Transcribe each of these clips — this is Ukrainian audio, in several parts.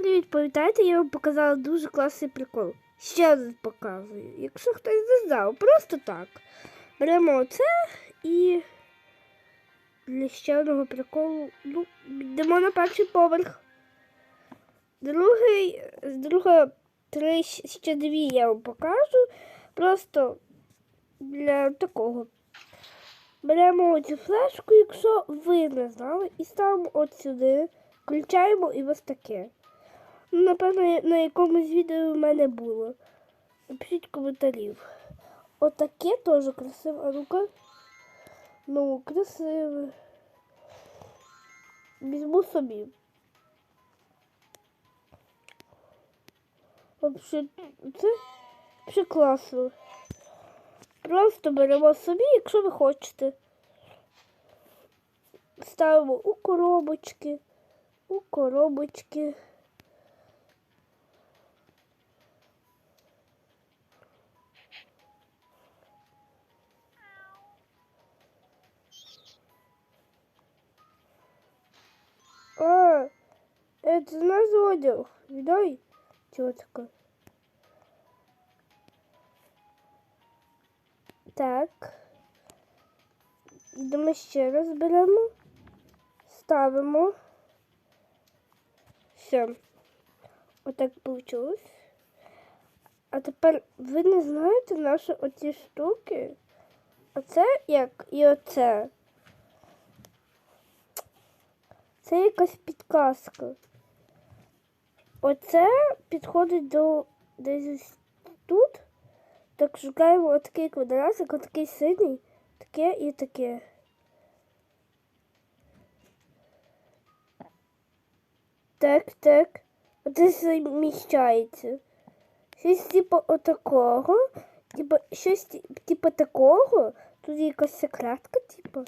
Привіт, пам'ятаєте, я вам показала дуже класний прикол. Ще раз показую. Якщо хтось не знав, просто так. Беремо оце і для ще одного приколу ну, йдемо на перший поверх. Другий, з друга три ще дві я вам покажу. Просто для такого. Беремо оцю флешку, якщо ви не знали, і ставимо от сюди, включаємо і ось таке. Напевно, на якомусь відео в мене було. Напишіть коментарів. Отаке теж красиве. А ну-ка. Ну, красиве. Візьму собі. Вообще, це ще класно. Просто беремо собі, якщо ви хочете. Ставимо у коробочки, у коробочки. Это наш одяг. Дай, тетка. Так. Йдемо ще раз беремо, ставимо. Все. Отак вийшло. А тепер ви не знаєте наші оці штуки? Оце як і оце. Це якась підказка. Оце підходить до десь тут. Так шукаємо отакий квадратик, отакий синій, таке і таке. Так, так. Оце заміщається. Щось типу отакого. Типу, щось типу такого. Тут якась секретка, типу.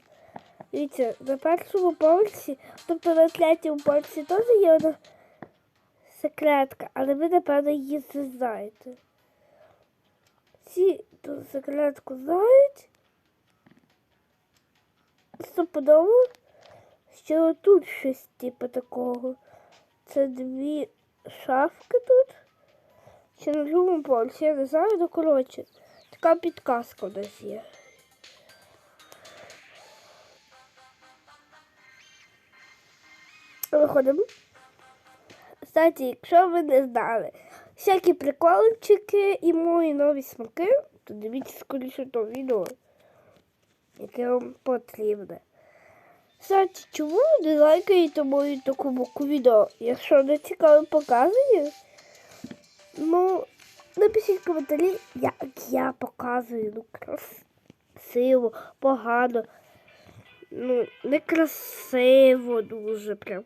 Дивіться, на першому поверсі, тобто на третьому поверсі теж є одна секретка, але ви, напевно, її не знаєте. Всі ту секретку знають. Стопудово, що тут щось типу такого. Це дві шафки тут. Ще на другому поверсі, я не знаю, ну коротше, така підказка у нас є. Виходимо. Кстати, якщо ви не знали, всякі приколчики і мої нові смаки, то дивіться скоріше то відео, яке вам потрібне. Кстати, чому ви не лайкаєте мою таку боку відео? Якщо не цікаво показую, ну, напишіть в коментарі, як я показую. Ну, красиво, погано. Ну, некрасиво дуже прям.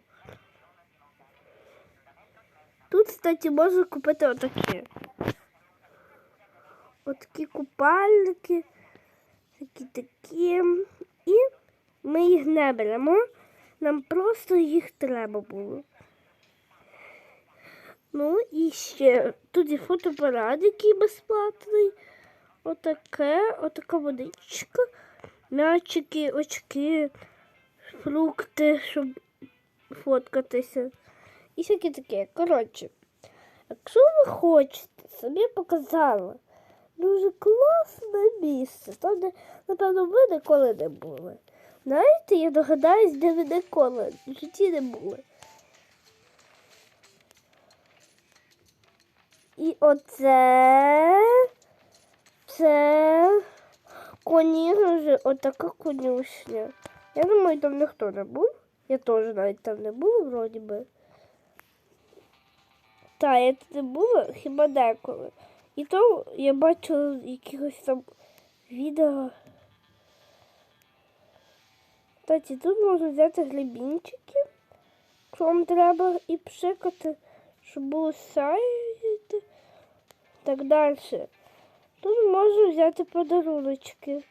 Тут, кстати, можна купити отакі. Отакі купальники, такі такі. І ми їх не беремо. Нам просто їх треба було. Ну і ще тут є фотоапарат, який безплатний. Отаке, отака водичка, м'ячики, очки, фрукти, щоб фоткатися. І всяке таке. Коротше, якщо ви хочете, собі показала дуже класне місце, там, де, напевно, ви ніколи не були. Знаєте, я догадаюсь, де ви ніколи в житті не були. І оце це коніже отака конюшня. Я думаю, там ніхто не був. Я теж навіть там не була, вроді би. Так, я тут не була хіба деколи. І то я бачила якихось там відео. Кстати, тут можна взяти глибінчики, якщо вам треба, і пшикати, щоб було сяяти. Так далі. Тут можна взяти подаруночки.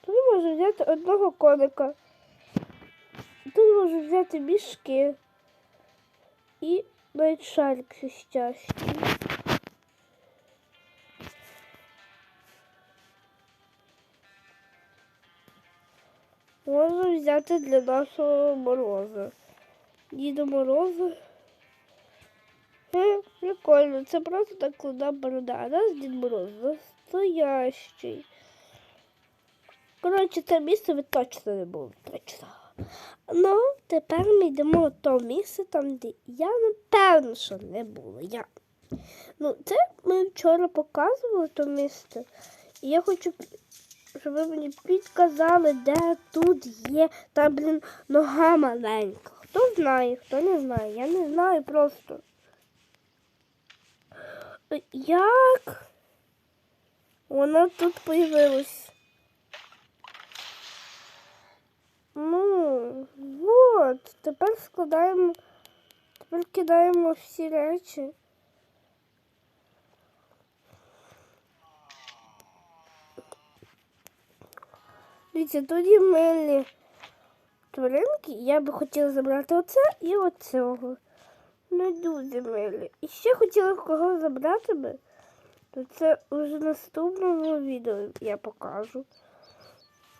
Тут можна взяти одного коника. Тут можна взяти мішки. І шарик щастя. Можна взяти для нашого мороза. Діда Мороза. Е, прикольно, це просто так куда борода. А нас Дід Мороз настоящий. Коротше, це місце ви точно не були. Точно. Ну, тепер ми йдемо в то місце, там, де я напевно, що не була. Я. Ну, це ми вчора показували то місце. І я хочу, щоб ви мені підказали, де тут є. Там, блін, нога маленька. Хто знає, хто не знає. Я не знаю просто. Як? Вона тут появилась. Ну, вот. Тепер складаємо. Тепер кидаємо всі речі. Дивіться, тут є милі тваринки. Я би хотіла забрати оце і оцього. Не дуже милі. І ще хотіла кого забрати би. То це вже в наступному відео я покажу.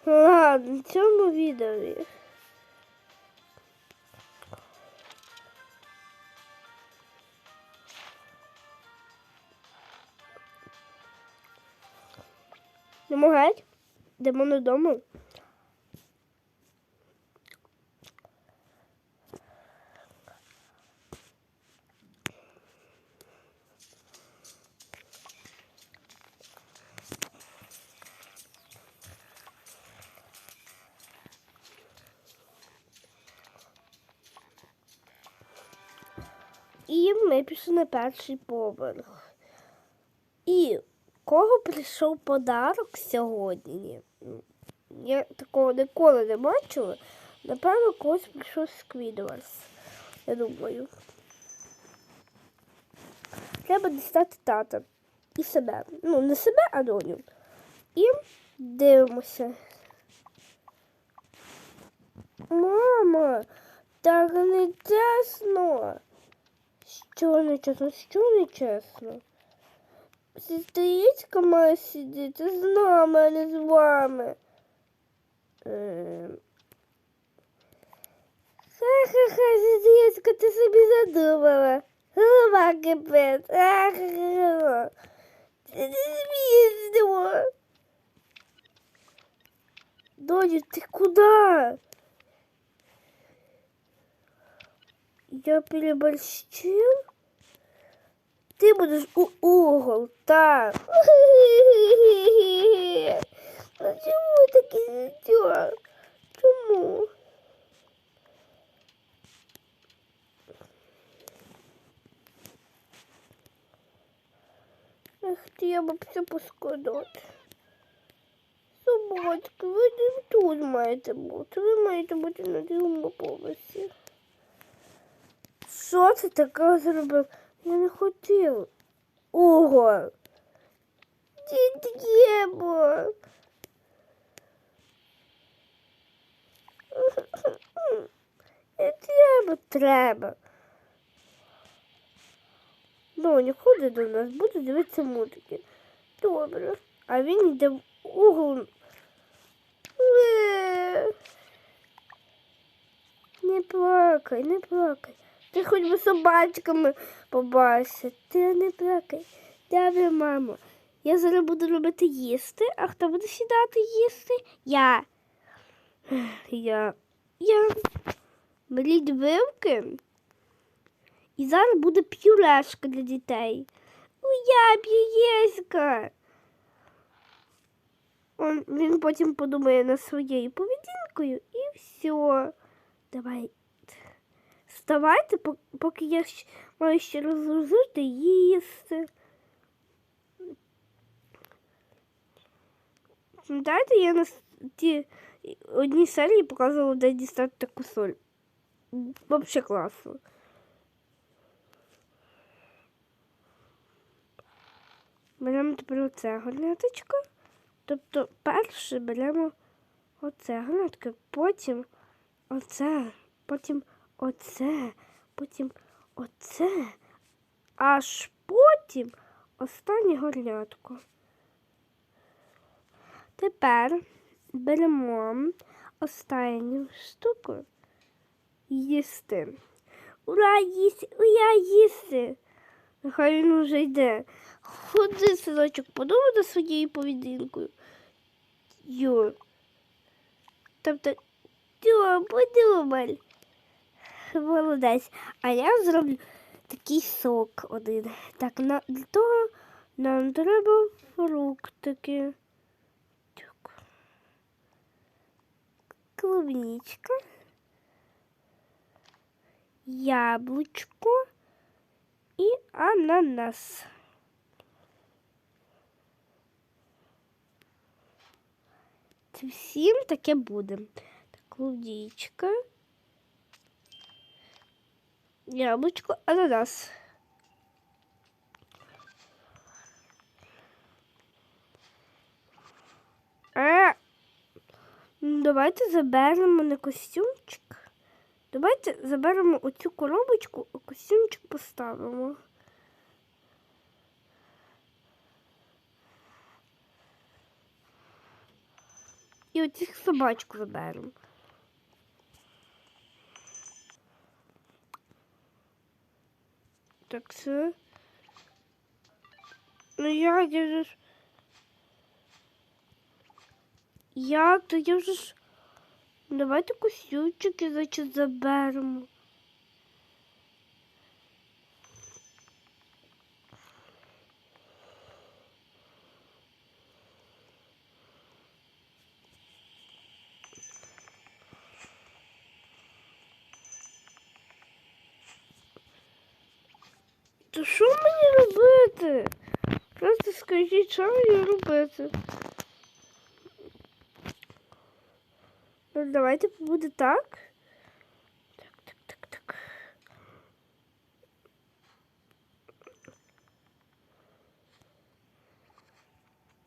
Ладно, в цьому відео. Йдемо геть. Йдемо додому. І ми пішли на перший поверх. Кого прийшов подарок сьогодні? Я такого ніколи не бачила. Напевно, когось прийшов Сквідварс. Я думаю. Треба дістати тата і себе. Ну, не себе, а доню. І дивимося. Мама, так не чесно. Що не чесно? Що не чесно? Сестричка має сидіти з нами, а не з вами. Ем. Ха-ха-ха, сестричка, ти собі задумала. Голова кипить. Ха-ха-ха. Це не смішно. Доню, ти куди? Я переборщил? Ты будешь у угол, так. А чому таке життя? Чому? Ах, треба б все поскладати. Собачки, ви тут маєте бути. Ви маєте бути на другому поверсі. Що це таке зробив? Я не хотів. Ого. Треба. Не треба, треба. Ну, не ходить до нас, буде дивитися мультики. Добре. А він йде в угол. Е. Не плакай, не плакай. Ти хоч би собачками побачиш. Ти не плакай. Добре, мамо. Я зараз буду робити їсти, а хто буде сідати їсти? Я. Я. Я. Беріть вилки. І зараз буде пюрешка для дітей. Ну я п'єська. Он, він потім подумає над своєю поведінкою і все. Давай. Вставайте, поки я маю ще розложити їсти. Пам'ятаєте, я на ті одній серії показувала, де дістати таку соль. Взагалі класно. Беремо тепер оце горняточко. Тобто перше беремо оце горнятко, потім оце, потім оце, потім оце, аж потім останнє горнятко. Тепер беремо останню штуку їсти. Ура, їсти, ура, їсти. Нехай він уже йде. Ходи, синочок, подумай над своєю поведінкою. Йо. Тобто, подумай. Молодець. А я зроблю такий сок один. Так, на, для того нам треба фруктики. Так. Клубничка. Яблучко і ананас. Всім таке буде. Так, клубничка. Яблучко, ананас. А, давайте заберемо не костюмчик. Давайте заберемо оцю коробочку, а костюмчик поставимо. І оцих собачку заберемо. Так. Ну я то я вже ж. Давайте костюмчики, значить, заберемо. То що мені робити? Просто скажіть, що мені робити? Ну, давайте буде так. Так, так, так, так.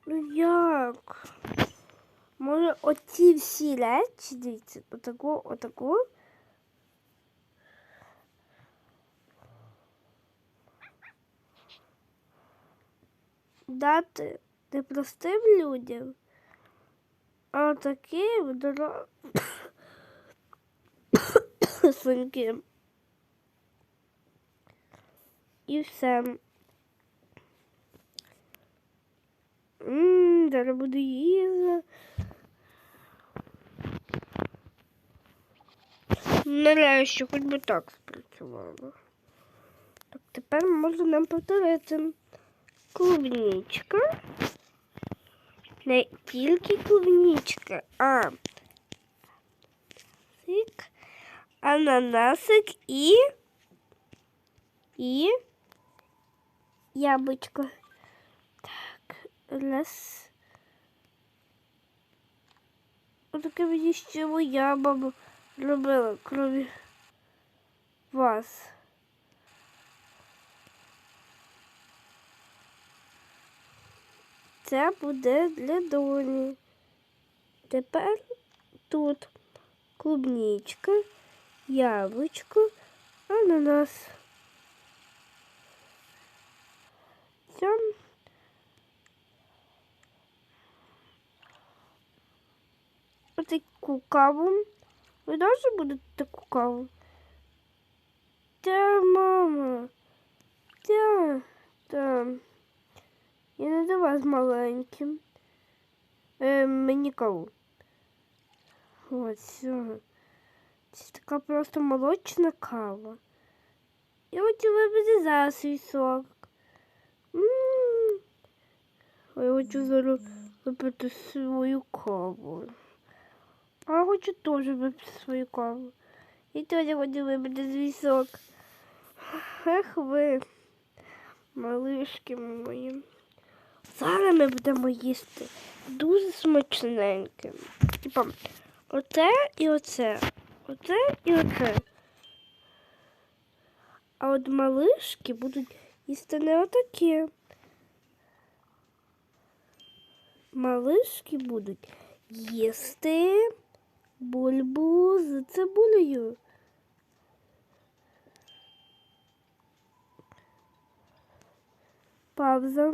Ну як? Може оці всі речі, дивіться, отако, отако. Дати не простим людям, а таким дорослим. І все. Ммм, зараз буду їсти. Нарешті, хоч би так спрацювало. Так, тепер можна нам повторити клубничка. Не тільки клубничка, а сик, ананасик і і яблучко. Так, раз. Отаке мені ще моя баба робила, крові вас. Це буде для доні. Тепер тут клубничка, яблучко, ананас. Це таку каву. Ви теж будете таку каву? Та, мама. Та, та. Я не вас маленьким. Е, мені каву. Ось. Це така просто молочна кава. Я хочу випити зараз свій сок. М. Я хочу зараз випити свою каву. А я хочу теж випити свою каву. І теж хочу випити свій сок. Ех ви, малишки мої. Зараз ми будемо їсти дуже смачненьким. Типа, оце і оце. Оце і оце. А от малишки будуть їсти не отакі. Малишки будуть їсти бульбу з цибулею. Пауза.